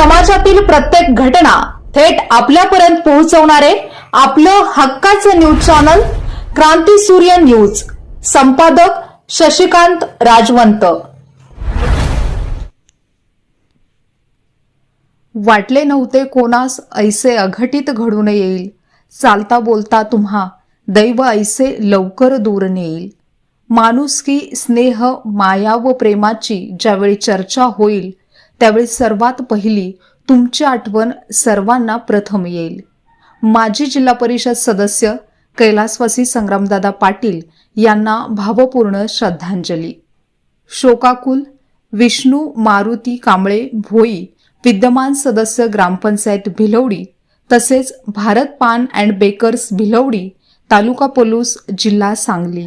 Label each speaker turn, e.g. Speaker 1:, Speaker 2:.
Speaker 1: समाजातील प्रत्येक घटना थेट आपल्यापर्यंत पोहोचवणारे आपलं हक्काचं न्यूज चॅनल क्रांती सूर्य न्यूज. संपादक शशिकांत राजवंत. वाटले नव्हते कोणास ऐसे अघटित घडून येईल. चालता बोलता तुम्हा दैव ऐसे लवकर दूर नेईल. माणुसकी स्नेह माया व प्रेमाची ज्यावेळी चर्चा होईल त्यावेळी सर्वात पहिली तुमची आठवण सर्वांना प्रथम येईल. माजी जिल्हा परिषद सदस्य कैलासवासी संग्रामदादा पाटील यांना भावपूर्ण श्रद्धांजली. शोकाकुल विष्णू मारुती कांबळे भोई विद्यमान सदस्य ग्रामपंचायत भिलवडी तसेच भारत पान अँड बेकर्स भिलवडी तालुका पोलूस जिल्हा सांगली.